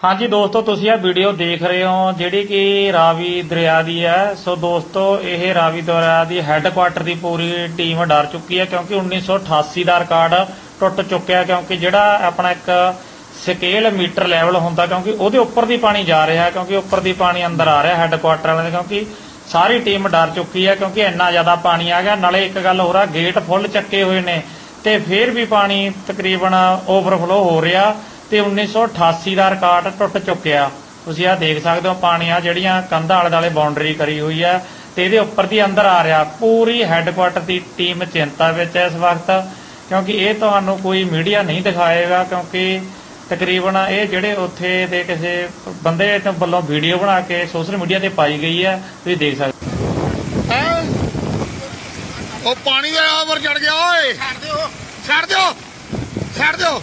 ਹਾਂਜੀ ਦੋਸਤੋ, ਤੁਸੀਂ ਇਹ ਵੀਡੀਓ ਦੇਖ ਰਹੇ ਹੋ, ਜਿਹੜੀ ਕਿ ਰਾਵੀ ਦਰਿਆ ਦੀ ਹੈ। ਸੋ ਦੋਸਤੋ, ਇਹ ਰਾਵੀ ਦਰਿਆ ਦੀ ਹੈੱਡਕੁਆਟਰ ਦੀ ਪੂਰੀ ਟੀਮ ਡਰ ਚੁੱਕੀ ਹੈ, ਕਿਉਂਕਿ 1988 ਦਾ ਰਿਕਾਰਡ ਟੁੱਟ ਚੁੱਕਿਆ ਕਿਉਂਕਿ ਜਿਹੜਾ ਆਪਣਾ ਇੱਕ ਸਕੇਲ ਮੀਟਰ ਲੈਵਲ ਹੁੰਦਾ, ਕਿਉਂਕਿ ਉਹਦੇ ਉੱਪਰ ਦੀ ਪਾਣੀ ਜਾ ਰਿਹਾ ਕਿਉਂਕਿ ਉੱਪਰ ਦੀ ਪਾਣੀ ਅੰਦਰ ਆ ਰਿਹਾ ਹੈੱਡਕੁਆਟਰ ਵਾਲਿਆਂ ਦੇ, ਕਿਉਂਕਿ ਸਾਰੀ ਟੀਮ ਡਰ ਚੁੱਕੀ ਹੈ, ਕਿਉਂਕਿ ਇੰਨਾ ਜ਼ਿਆਦਾ ਪਾਣੀ ਆ ਗਿਆ। ਨਾਲੇ ਇੱਕ ਗੱਲ ਹੋਰ ਆ ਗੇਟ ਫੁੱਲ ਚੱਕੇ ਹੋਏ ਨੇ, ਤੇ ਫਿਰ ਵੀ ਪਾਣੀ ਤਕਰੀਬਨ ਓਵਰਫਲੋ ਹੋ ਰਿਹਾ। ਤੇ 1988 ਦਾ ਰਿਕਾਰਡ ਟੁੱਟ ਚੁੱਕਿਆ। ਤੁਸੀਂ ਆ ਦੇਖ ਸਕਦੇ ਹੋ ਪਾਣੀ ਆ ਜਿਹੜੀਆਂ ਕੰਧਾਂ ਆਲੇ ਦੁਆਲੇ ਬਾਉਂਡਰੀ ਕਰੀ ਹੋਈ ਹੈ ਤੇ ਇਹਦੇ ਉੱਪਰ ਦੀ ਅੰਦਰ ਆ ਰਿਹਾ ਪੂਰੀ ਹੈੱਡਕੁਆਟਰ ਦੀ ਟੀਮ ਚਿੰਤਾ ਵਿੱਚ ਹੈ ਇਸ ਵਕਤ ਕਿਉਂਕਿ ਇਹ ਤੁਹਾਨੂੰ ਕੋਈ ਮੀਡੀਆ ਨਹੀਂ ਦਿਖਾਏਗਾ ਕਿਉਂਕਿ ਤਕਰੀਬਨ ਇਹ ਜਿਹੜੇ ਉੱਥੇ ਦੇ ਕਿਸੇ ਬੰਦੇ ਤੋਂ ਵੱਲੋਂ ਵੀਡੀਓ ਬਣਾ ਕੇ ਸੋਸ਼ਲ ਮੀਡੀਆ ਤੇ ਪਾਈ ਗਈ ਹੈ ਤੁਸੀਂ ਦੇਖ ਸਕਦੇ ਹੈਂ? ਉਹ ਪਾਣੀ ਦਾ ਆਵਰ ਚੜ ਗਿਆ ਓਏ! ਛੱਡ ਦਿਓ। ਛੱਡ ਦਿਓ! ਛੱਡ ਦਿਓ!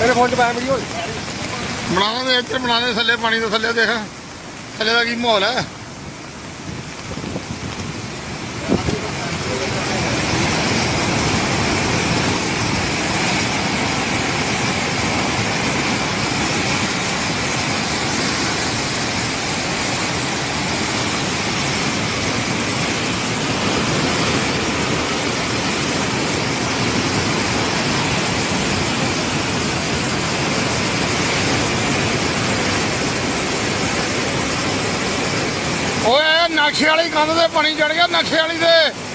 ਮੇਰੇ ਫੋਨ 'ਚ ਪਾਇਆ ਵੀਡੀਓ ਬਣਾਉਣਾ ਇੱਧਰ ਬਣਾਉਣਾ ਦੇ ਥੱਲੇ ਪਾਣੀ ਦੇ ਥੱਲੇ, ਦੇਖ। ਥੱਲੇ ਦਾ ਕੀ ਮਾਹੌਲ ਹੈ? ਓਏ ਨਕਸ਼ੇ ਵਾਲੀ ਕੰਧ ਤੇ ਪਾਣੀ ਚੜ ਗਿਆ ਨਕਸ਼ੇ ਵਾਲੀ ਦੇ